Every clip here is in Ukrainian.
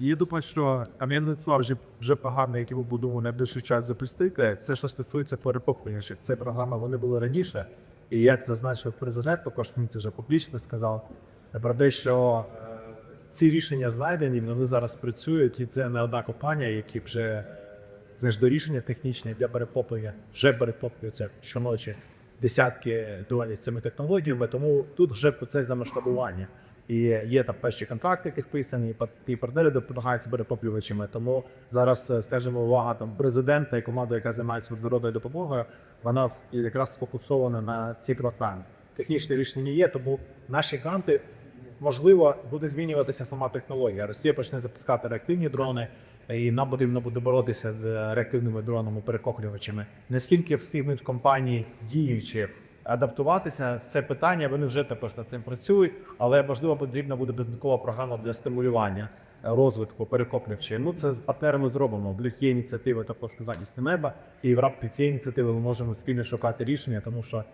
І я думаю, що кам'янництва вже, вже програми, які ми будемо найближчий час запустити, це що стосується перепоплення. Це програма, вони були раніше. І як зазначив президент, також він це вже публічно сказав, про те, що е, ці рішення знайдені, вони зараз працюють, і це не одна компанія, які вже це до рішення технічне для перепоплення вже перепоплюються щоночі десятки доларів цими технологіями, тому тут вже процес замасштабування. І є там перші контракти, яких писані, і партнери допомагають з перепоплювачами. Тому зараз е, скажімо, увага там президента і команда, яка займається міжнародною допомогою, вона якраз сфокусована на ці програми. Технічне рішення є, тому наші гранти можливо буде змінюватися сама технологія. Росія почне запускати реактивні дрони, і нам потрібно буде боротися з реактивними дронами перекохлювачами. Наскільки всі ми компанії діючі адаптуватися, це питання. Вони вже також над цим працюють, але можливо потрібна буде додаткова програма для стимулювання розвитку перекоплювачів. Ну це з партнерами зроблено. В є ініціативи також захисти неба, і в рамках цієї ініціативи ми можемо спільно шукати рішення, тому що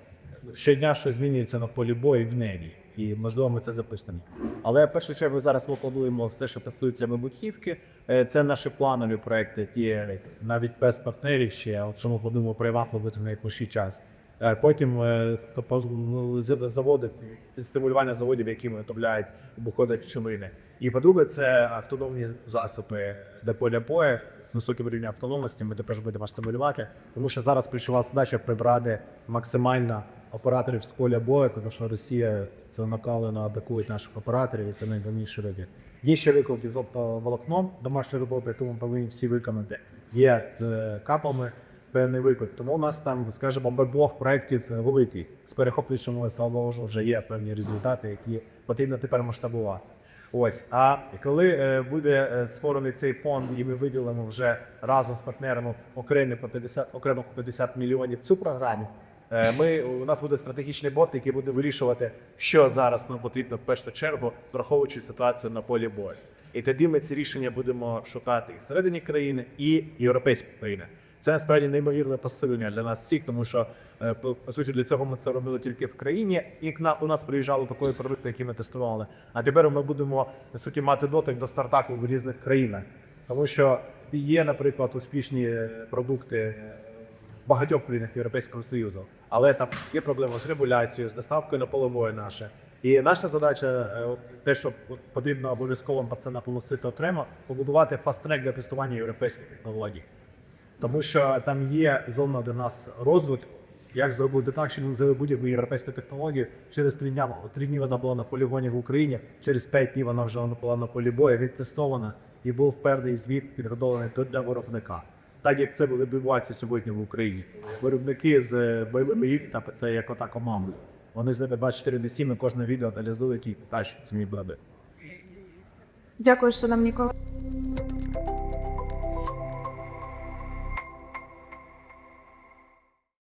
щодня щось змінюється на полі бою в небі. І можливо ми це записаємо. Але в першу чергу зараз ми все, що стосується вибухівки. Е, Це наші планові проекти, ті навіть без партнерів ще, от що ми плануємо приватно в найближчий час. Е, Потім е, то ну, заводи, стимулювання заводів, які виготовляють вибухові речовини. І по-друге, це автономні засоби для поля бою з високим рівнем автономності. Ми також будемо стимулювати, тому що зараз ключова задача прибрати максимально операторів з поля бою, тому що Росія це накалено атакують наших операторів, і це найголовніший вибір. Є ще виклики з оптоволокном домашньої роботи, ми повинні всі виконати. Є з капами певний виклик. Тому у нас там, скажімо, беблог проєктів великий. З перехоплюючими слава вже є певні результати, які потрібно тепер масштабувати. Ось, а коли е, буде е, створений цей фонд, і ми виділимо вже разом з партнерами окремо по 50, окремо по 50 мільйонів цю програму. Е, Ми у нас буде стратегічний бот, який буде вирішувати, що зараз нам потрібно в першу чергу, враховуючи ситуацію на полі бою. І тоді ми ці рішення будемо шукати і всередині країни, і європейської країни. Це насправді неймовірне посилення для нас всіх, тому що е, по, суті для цього ми це робили тільки в країні, і на у нас приїжджали такої продукти, які ми тестували. А тепер ми будемо по суті мати дотик до стартапу в різних країнах, тому що є, наприклад, успішні е, продукти в багатьох країнах Європейського Союзу, але там є проблеми з регуляцією, з доставкою на полової наше. І наша задача, е, те, що потрібно обов'язково про це окремо, побудувати фаст-трек для тестування європейських технологій. Тому що там є зона для нас розвитку, як зробити так, ми взяли будь-яку європейську технологію. Через три дня три дні вона була на полігоні в Україні, через п'ять днів вона вже була на полі бою, відтестована і був певний звіт підготовлений для виробника. Так як це буде відбуватися сьогодні в Україні. Виробники з бойовими та це як ота команда. Вони з ними 24 на 7 і кожне відео аналізують і тащать самі блади. Дякую, шановні колеги.